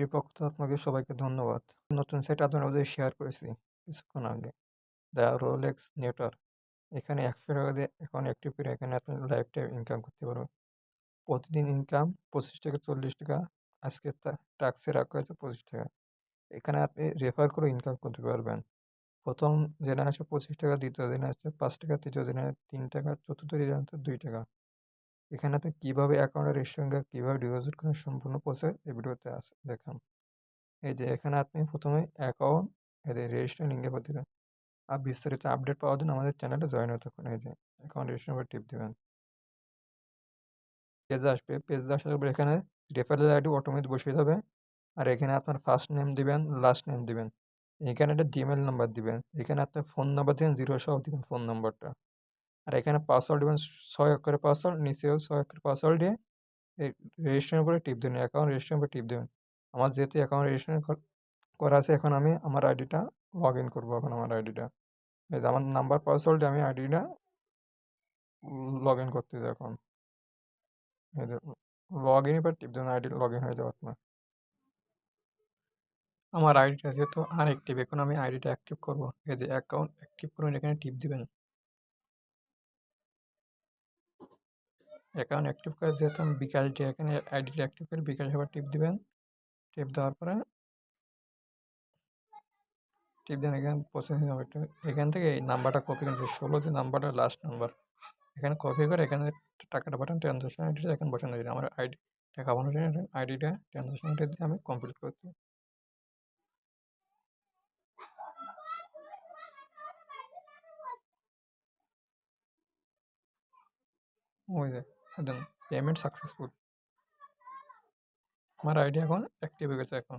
আইডির পক্ষ থেকে আপনাকে সবাইকে ধন্যবাদ। নতুন সাইট আপনার মধ্যে শেয়ার করেছি কিছুক্ষণ আগে। The Rolex network. এখানে ৳১০০ দিয়ে এখন অ্যাক্টিভ করে এখানে আপনি লাইফ টাইম ইনকাম করতে পারবেন। প্রতিদিন ইনকাম ৳২৫ থেকে ৳৪০ আজকে টা টাস্কে রাখা হয়েছে ৳২৫ এখানে আপনি রেফার করে ইনকাম করতে পারবেন। ১ম দিনে আসে ৳২৫ দ্বিতীয় দিনে আসছে ৳৫ তৃতীয় দিনে ৳৩ চতুর্থ দিনে দুই ৳২ এখানে আপনি কীভাবে অ্যাকাউন্টে রেজিস্ট্রেশন কীভাবে ডিপোজিট করেন সম্পূর্ণ প্রসেস এই ভিডিওতে আছে দেখেন। এই যে এখানে আপনি ১ম এ অ্যাকাউন্ট এই যে রেজিস্ট্রেশন লিঙ্কে দিবেন। আর বিস্তারিত আপডেট পাওয়ার জন্য আমাদের চ্যানেলে জয়েন হতে পারেন। এই যে অ্যাকাউন্ট রেজিস্ট্রেশন উপর টিপ দেবেন পেজ আসবে। পেজ আসার পর এখানে রেফারেল আইডি অটোমেটিক বসিয়ে যাবে। আর এখানে আপনার ফার্স্ট নেম দিবেন, লাস্ট নেম দিবেন। এখানে একটা জিমেইল নাম্বার দিবেন। এখানে আপনার ফোন নাম্বার দিবেন, জিরো সহ দিবেন ফোন নাম্বারটা। আর এখানে পাসওয়ার্ড দিবেন ৬ অক্ষরের পাসওয়ার্ড, নিচেও ছয় অক্ষরের পাসওয়ার্ড দিয়ে এই রেজিস্ট্রেশনের উপরে টিপ দিবেন। অ্যাকাউন্ট রেজিস্ট্রেশনের উপরে টিপ দেবেন আমার যেহেতু অ্যাকাউন্ট রেজিস্ট্রেশন করা আছে এখন আমি আমার আইডিটা লগ ইন করব এখন আমার আইডিটা। আমার নাম্বার পাসওয়ার্ড আমি আইডিটা লগ ইন করতে এখন। লগ ইন এর টিপ দেবেন আইডি লগ ইন হয়ে যাবে আপনার। আমার আইডিটা যেহেতু আনঅ্যাক্টিভ এখন আমি আইডিটা অ্যাক্টিভ করব এই যে অ্যাকাউন্ট অ্যাক্টিভ করুন এখানে টিপ দিবেন। অ্যাকাউন্ট অ্যাক্টিভ করে যেহেতু বিকাশ দিয়ে এখানে আইডিটা অ্যাক্টিভ করে বিকাশ আবার টিপ দিবেন। টিপ দেওয়ার পরে টিপ দেন এখানে প্রসেসিং হবে এখান থেকে এই নাম্বারটা কপি করে ১৬ যে নাম্বারটা লাস্ট নাম্বার এখানে কপি করে এখানে টাকাটা পাঠান ট্রানজ্যাকশন আইডিটা এখানে বসানো যায় আমার আইডি টাকা জন্য আইডিটা ট্রানজাকশন আইডি দিয়ে আমি কমপ্লিট করছি। ওই যে দেন পেমেন্ট সাকসেসফুল। আমার আইডি এখন অ্যাক্টিভ হয়ে গেছে এখন।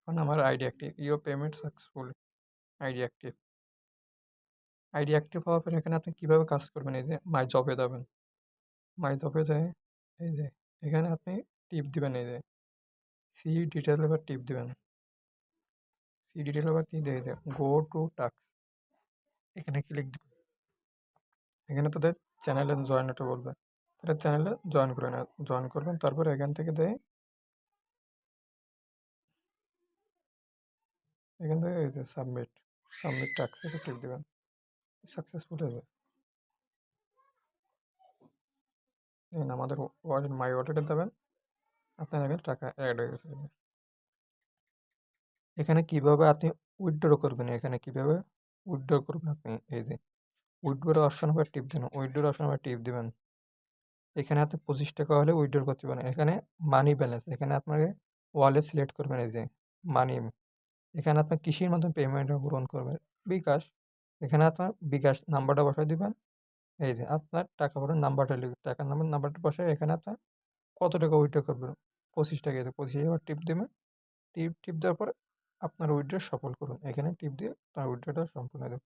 এখন আমার ID active your payment successful ID active. ID active হওয়ার পরে এখানে আপনি কীভাবে কাজ করবেন এই যে মাই জবে যাবেন। মাই জবে যায়, এই যে, এখানে আপনি টিপ দিবেন, এই যে সি ডিটেল এবার টিপ দিবেন। সি ডিটেল এবার কি দিয়ে যে গো টু টাস্ক এখানে ক্লিক দিবেন। এখানে তাদের চ্যানেলে জয়েন হতে বলবে। তাদের চ্যানেলে জয়েন করে নেন জয়েন করবেন তারপরে এখান থেকে দেয় এখান থেকে এই যে সাবমিট, সাবমিট এ টিপ দিবেন। সাকসেসফুল হবে। দেখেন আমাদের ওয়ালেট মাই ওয়ালেটে দেবেন আপনার এখানে টাকা অ্যাড হয়ে গেছে। এখানে কীভাবে আপনি উইথড্র করবেন এখানে কীভাবে উইথড্র করবেন আপনি এই যে উইথড্র অপশন উপর টিপ দেন উইথড্র অপশন উপর টিপ দিবেন। এখানে হাতে পঁচিশ টাকা হলে উইথড্র করতে পারেন। এখানে মানি ব্যালেন্স এখানে আপনাকে ওয়ালেট সিলেক্ট করবেন এই যে মানি এখানে আপনার কৃষির মাধ্যমে পেমেন্ট গ্রহণ করবেন বিকাশ, এখানে আপনার বিকাশ নাম্বারটা বসায় দিবেন। এই যে আপনার টাকা পাঠানোর নাম্বারটা লিখবেন টাকার নাম্বার নাম্বারটা বসায় এখানে আপনার কত টাকা উইথড্র করবেন ৳২৫ এই যে ২৫ এবার টিপ দেবেন টিপ টিপ দেওয়ার পরে আপনার উইথড্র সফল করুন। এখানে টিপ দিয়ে আপনার উইথড্রটা সম্পূর্ণ যাবে।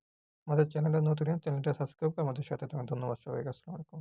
আমাদের চ্যানেলে নতুন চ্যানেলটা সাবস্ক্রাইব করে আমাদের সাথে থাকুন। ধন্যবাদ সবাইকে। আসসালামু আলাইকুম।